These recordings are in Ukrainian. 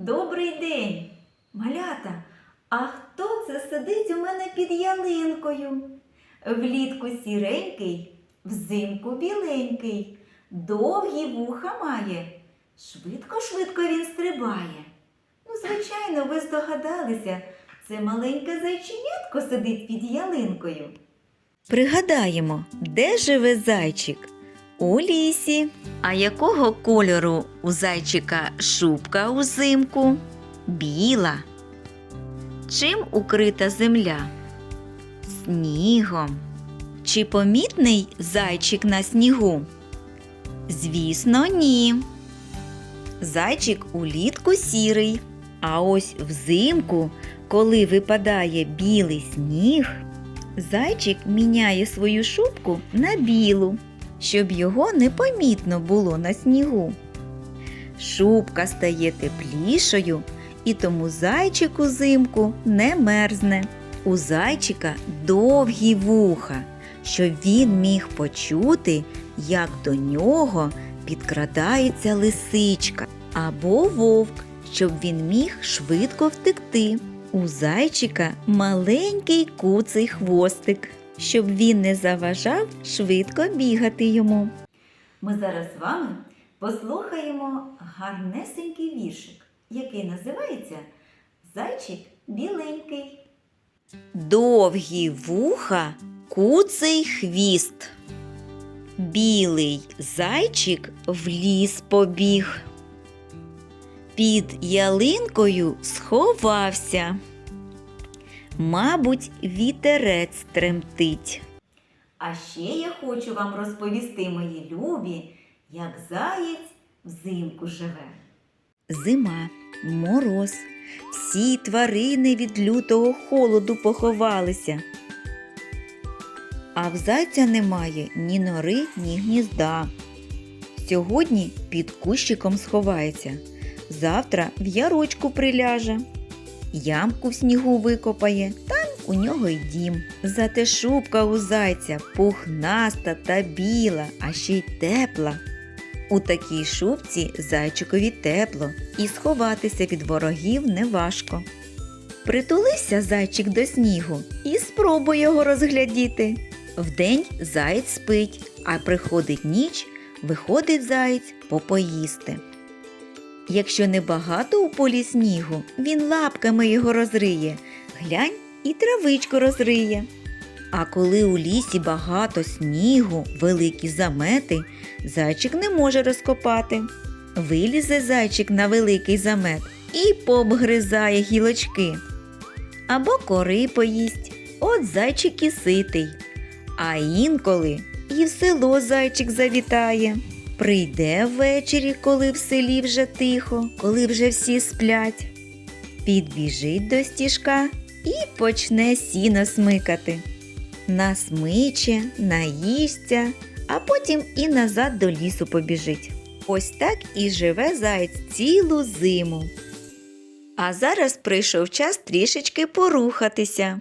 Добрий день, малята. А хто це сидить у мене під ялинкою? Влітку сіренький, взимку біленький, довгі вуха має. Швидко-швидко він стрибає. Ну, звичайно, ви здогадалися, це маленьке зайченятко сидить під ялинкою. Пригадаємо, де живе зайчик? У лісі. А якого кольору у зайчика шубка узимку? Біла. Чим укрита земля? Снігом. Чи помітний зайчик на снігу? Звісно, ні. Зайчик улітку сірий. А ось взимку, коли випадає білий сніг, зайчик міняє свою шубку на білу, щоб його непомітно було на снігу. Шубка стає теплішою, і тому зайчик узимку не мерзне. У зайчика довгі вуха, щоб він міг почути, як до нього підкрадається лисичка або вовк, щоб він міг швидко втекти. У зайчика маленький куций хвостик, щоб він не заважав швидко бігати йому. Ми зараз з вами послухаємо гарнесенький віршик, який називається Зайчик біленький. Довгі вуха, куций хвіст. Білий зайчик в ліс побіг. Під ялинкою сховався. Мабуть, вітерець тремтить. А ще я хочу вам розповісти, мої любі, як заєць взимку живе. Зима, мороз, всі тварини від лютого холоду поховалися. А в зайця немає ні нори, ні гнізда. Сьогодні під кущиком сховається, завтра в ярочку приляже, ямку в снігу викопає, там у нього й дім. Зате шубка у зайця пухнаста та біла, а ще й тепла. У такій шубці зайчикові тепло, і сховатися від ворогів неважко. Притулився зайчик до снігу і спробуй його розглядіти. Вдень заєць спить, а приходить ніч, виходить заєць попоїсти. Якщо небагато у полі снігу, він лапками його розриє, глянь і травичку розриє. А коли у лісі багато снігу, великі замети, зайчик не може розкопати. Вилізе зайчик на великий замет і пообгризає гілочки. Або кори поїсть, от зайчик і ситий. А інколи і в село зайчик завітає. Прийде ввечері, коли в селі вже тихо, коли вже всі сплять. Підбіжить до стіжка і почне сіно смикати. Насмиче, наїсться, а потім і назад до лісу побіжить. Ось так і живе заєць цілу зиму. А зараз прийшов час трішечки порухатися.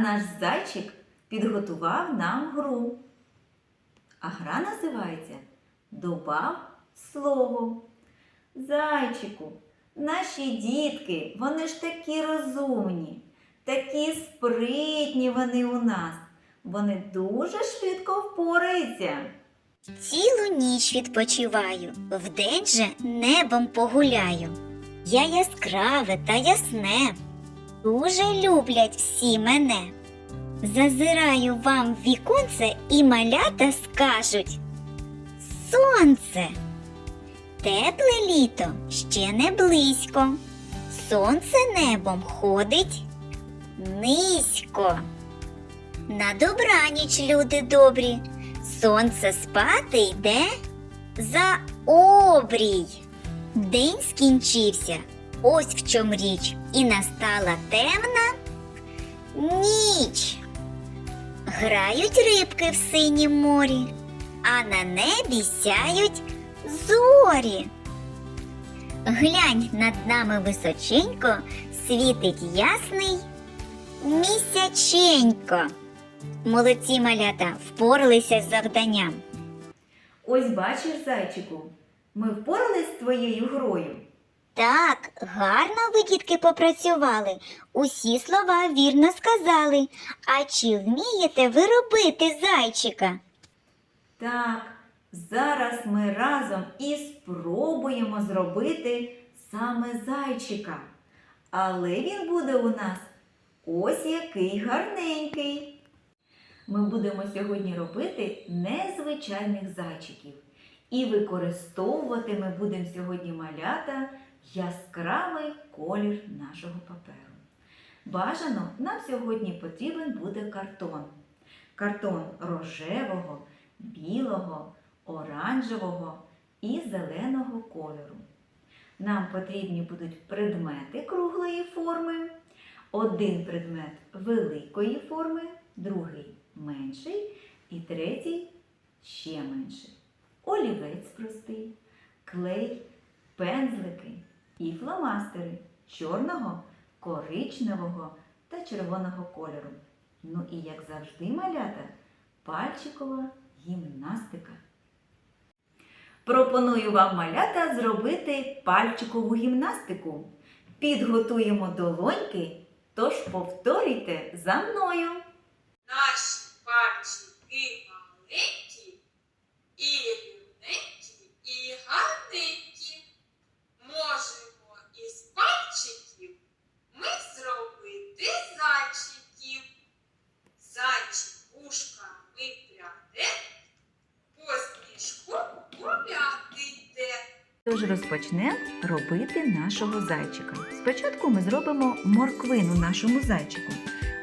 Наш зайчик підготував нам гру. А гра називається Добав слово. Зайчику, наші дітки, вони ж такі розумні, такі спритні вони у нас. Вони дуже швидко впораються. Цілу ніч відпочиваю, вдень же небом погуляю. Я яскраве та ясне, дуже люблять всі мене. Зазираю вам в віконце і малята скажуть Сонце. Тепле літо ще не близько. Сонце небом ходить низько. На добраніч, люди добрі. Сонце спати йде за обрій. День скінчився, ось в чом річ, і настала темна ніч. Грають рибки в синім морі, а на небі сяють зорі. Глянь над нами височенько, світить ясний місяченько. Молодці малята впоралися з завданням. Ось бачиш, зайчику, ми впорались з твоєю грою. Так, гарно ви, дітки, попрацювали. Усі слова вірно сказали. А чи вмієте ви робити зайчика? Так, зараз ми разом і спробуємо зробити саме зайчика. Але він буде у нас ось який гарненький. Ми будемо сьогодні робити незвичайних зайчиків. І використовувати ми будемо сьогодні малята яскравий колір нашого паперу. Бажано нам сьогодні потрібен буде картон. Картон рожевого, білого, оранжевого і зеленого кольору. Нам потрібні будуть предмети круглої форми, один предмет великої форми, другий менший і третій ще менший. Олівець простий, клей, пензлики і фломастери чорного, коричневого та червоного кольору. Ну і як завжди, малята, пальчикова гімнастика. Пропоную вам малята зробити пальчикову гімнастику. Підготуємо долоньки, тож повторюйте за мною. Наші пальчики маленькі, і рівненькі, і гарненькі. Зробити зайчиків. Зайчик ушка ми пряде, по гуляти йде. Тож розпочнемо робити нашого зайчика. Спочатку ми зробимо морквину нашому зайчику.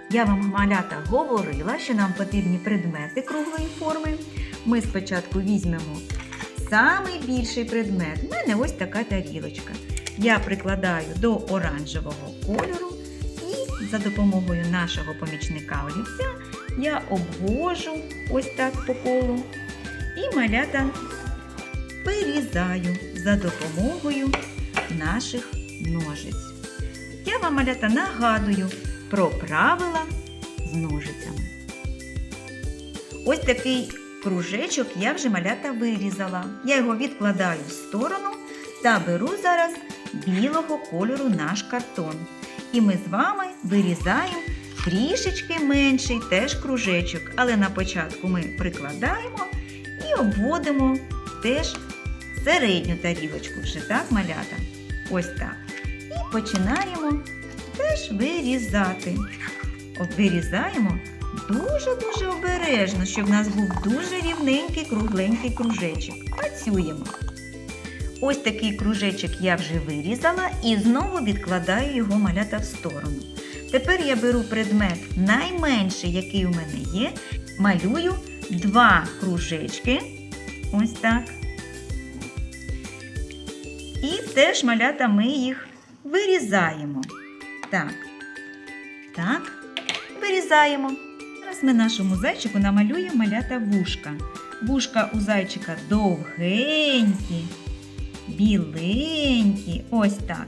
Я вам малята говорила, що нам потрібні предмети круглої форми. Ми спочатку візьмемо самий більший предмет. У мене ось така тарілочка. Я прикладаю до оранжевого кольору за допомогою нашого помічника олівця я обвожу ось так по колу. І малята вирізаю за допомогою наших ножиць. Я вам, малята, нагадую про правила з ножицями. Ось такий кружечок я вже малята вирізала. Я його відкладаю в сторону та беру зараз білого кольору наш картон. І ми з вами вирізаємо трішечки менший теж кружечок. Але на початку ми прикладаємо і обводимо теж середню тарілочку вже так, малята. Ось так. І починаємо теж вирізати. Вирізаємо дуже-дуже обережно, щоб в нас був дуже рівненький кругленький кружечок. Працюємо. Ось такий кружечок я вже вирізала і знову відкладаю його малята в сторону. Тепер я беру предмет найменший, який у мене є, малюю два кружечки. Ось так. І теж малята ми їх вирізаємо. Так. Так. Вирізаємо. Зараз ми нашому зайчику намалюємо малята вушка. Вушка у зайчика довгенькі, біленькі. Ось так.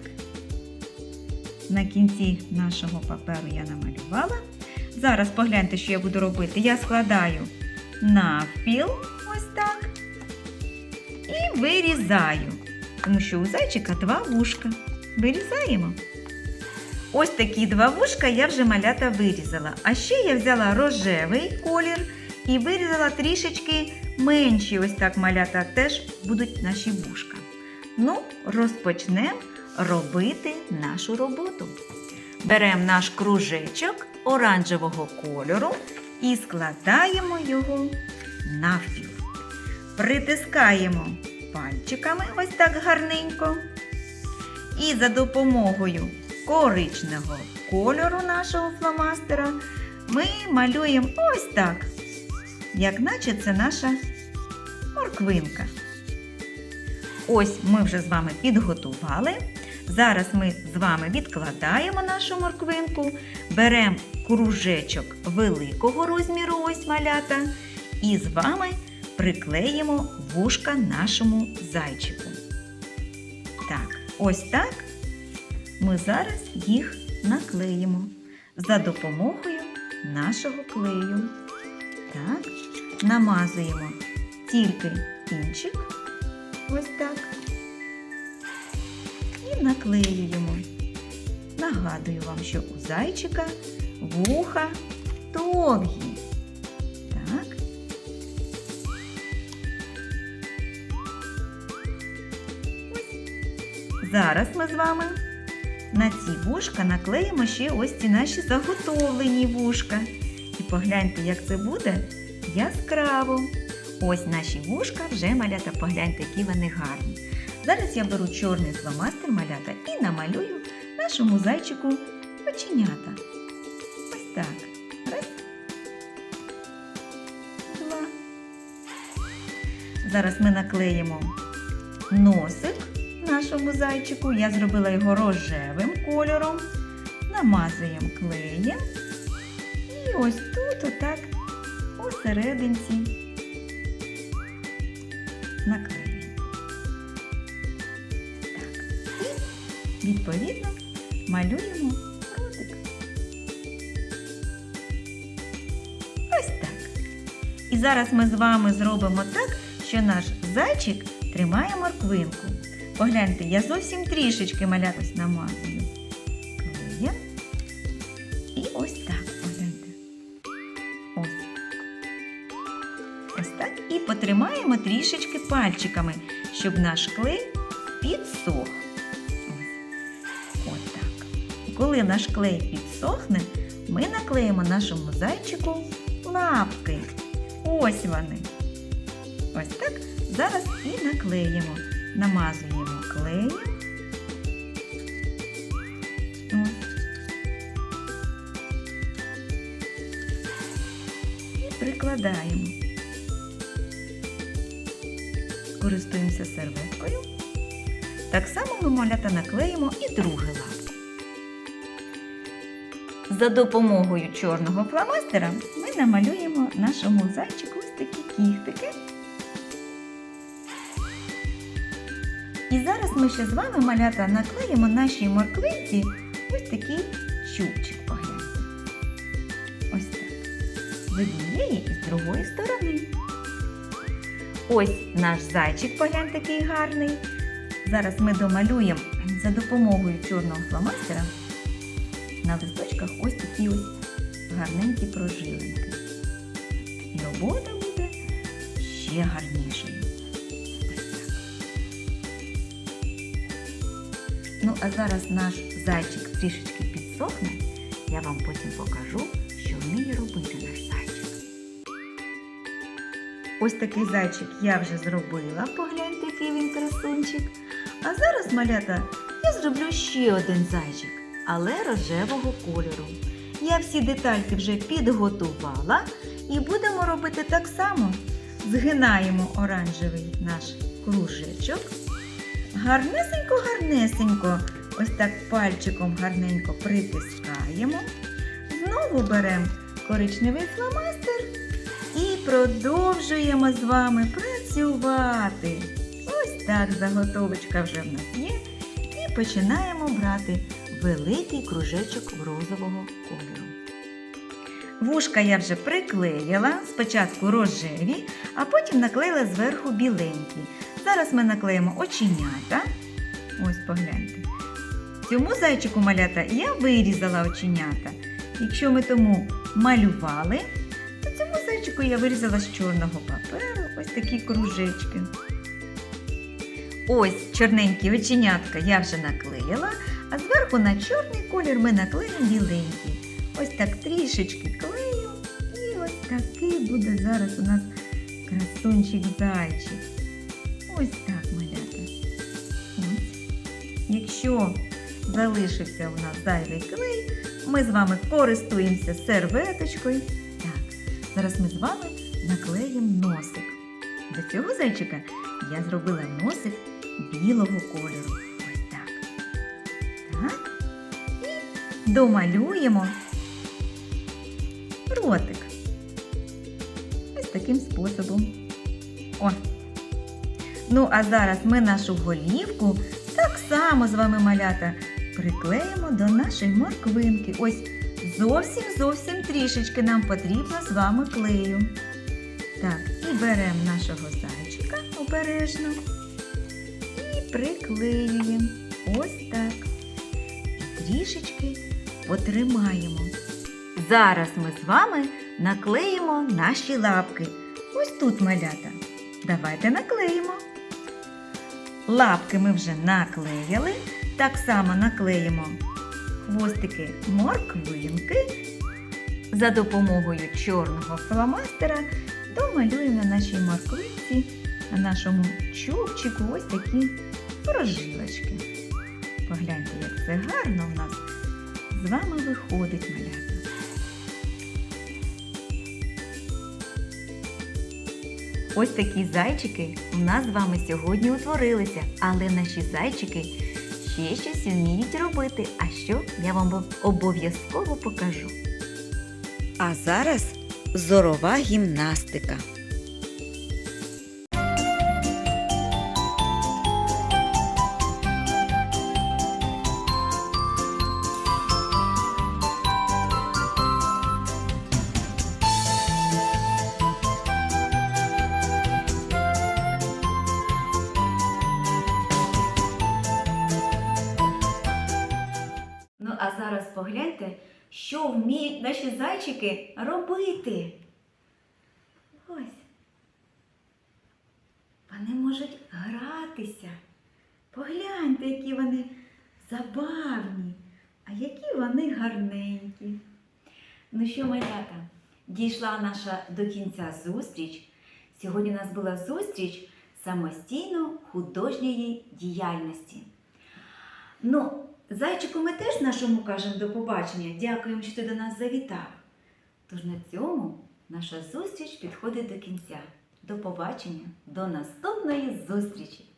На кінці нашого паперу я намалювала. Зараз погляньте, що я буду робити. Я складаю навпіл, ось так. І вирізаю. Тому що у зайчика два вушка. Вирізаємо. Ось такі два вушка я вже малята вирізала. А ще я взяла рожевий колір і вирізала трішечки менші, ось так малята теж будуть наші вушка. Ну, розпочнемо робити нашу роботу. Беремо наш кружечок оранжевого кольору і складаємо його навпіл. Притискаємо пальчиками ось так гарненько. І за допомогою коричневого кольору нашого фломастера ми малюємо ось так, як наче це наша морквинка. Ось ми вже з вами підготували. Зараз ми з вами відкладаємо нашу морквинку, беремо кружечок великого розміру, ось малята, і з вами приклеїмо вушка нашому зайчику. Так, ось так ми зараз їх наклеїмо за допомогою нашого клею. Так, намазуємо тільки кінчик, ось так. І наклеюємо. Нагадую вам, що у зайчика вуха довгі. Так. Зараз ми з вами на ці вушка наклеїмо ще ось ці наші заготовлені вушка. І погляньте, як це буде яскраво. Ось наші вушка вже малята, погляньте, які вони гарні. Зараз я беру чорний фломастер малята і намалюю нашому зайчику оченята. Ось так. Раз. Два. Зараз ми наклеїмо носик нашому зайчику. Я зробила його рожевим кольором. Намазуємо клеєм. І ось тут, отак, посерединці наклеюємо. Так. Відповідно малюємо ротик. Ось так. І зараз ми з вами зробимо так, що наш зайчик тримає морквинку. Погляньте, я зовсім трішечки малятось намазую. Ось так. І потримаємо трішечки пальчиками, щоб наш клей підсох. Ось так. Коли наш клей підсохне, ми наклеїмо нашому зайчику лапки. Ось вони. Ось так. Зараз і наклеїмо. Намазуємо клеєм. І прикладаємо. Користуємося серветкою. Так само ми малята наклеїмо і друге лапку. За допомогою чорного фломастера ми намалюємо нашому зайчику ось такі кіхтики. І зараз ми ще з вами малята наклеїмо нашій морквинці ось такий чубчик погляньте. Ось так. З однієї і з другої сторони. Ось наш зайчик поглянь такий гарний. Зараз ми домалюємо за допомогою чорного фломастера на листочках ось такі ось гарненькі прожилинки. Робота буде ще гарнішою. Ну, а зараз наш зайчик трішечки підсохне. Я вам потім покажу, що вміє робити наш зайчик. Ось такий зайчик я вже зробила. Погляньте, який він красунчик. А зараз, малята, я зроблю ще один зайчик, але рожевого кольору. Я всі детальки вже підготувала і будемо робити так само. Згинаємо оранжевий наш кружечок. Гарнесенько, гарнесенько, ось так пальчиком гарненько притискаємо. Знову беремо коричневий фломастер і продовжуємо з вами працювати. Ось так заготовочка вже в нас є. І починаємо брати великий кружечок розового кольору. Вушка я вже приклеїла, спочатку рожеві, а потім наклеїла зверху біленькі. Зараз ми наклеїмо оченята. Ось погляньте. Цьому зайчику малята я вирізала оченята. Якщо ми тому малювали, зайчику я вирізала з чорного паперу ось такі кружечки. Ось чорненькі оченятка я вже наклеїла, а зверху на чорний колір ми наклеїмо біленький. Ось так трішечки клею. І ось такий буде зараз у нас красунчик зайчик. Ось так, малята. Ось. Якщо залишився у нас зайвий клей, ми з вами користуємося серветочкою. Зараз ми з вами наклеїмо носик. До цього зайчика я зробила носик білого кольору. Ось так. Так. І домалюємо ротик. Ось таким способом. О. Ну, а зараз ми нашу голівку так само з вами малята приклеїмо до нашої морквинки. Ось зовсім зовсім трішечки нам потрібно з вами клею. Так, і беремо нашого зайчика обережно і приклеюємо. Ось так. І трішечки потримаємо. Зараз ми з вами наклеїмо наші лапки. Ось тут малята. Давайте наклеїмо. Лапки ми вже наклеїли. Так само наклеїмо хвостики морквинки. За допомогою чорного фломастера домалюємо на нашій морквинці, на нашому чубчику ось такі прожилочки. Погляньте, як це гарно в нас з вами виходить малята. Ось такі зайчики у нас з вами сьогодні утворилися, але наші зайчики ще щось вміють робити. А що я вам обов'язково покажу. А зараз зорова гімнастика. Робити. Вони можуть гратися. Погляньте, які вони забавні, а які вони гарненькі. Ну що, малята, дійшла наша до кінця зустріч. Сьогодні у нас була зустріч самостійно художньої діяльності. Ну, зайчику ми теж нашому кажемо до побачення. Дякуємо, що ти до нас завітав. Тож на цьому наша зустріч підходить до кінця. До побачення, до наступної зустрічі!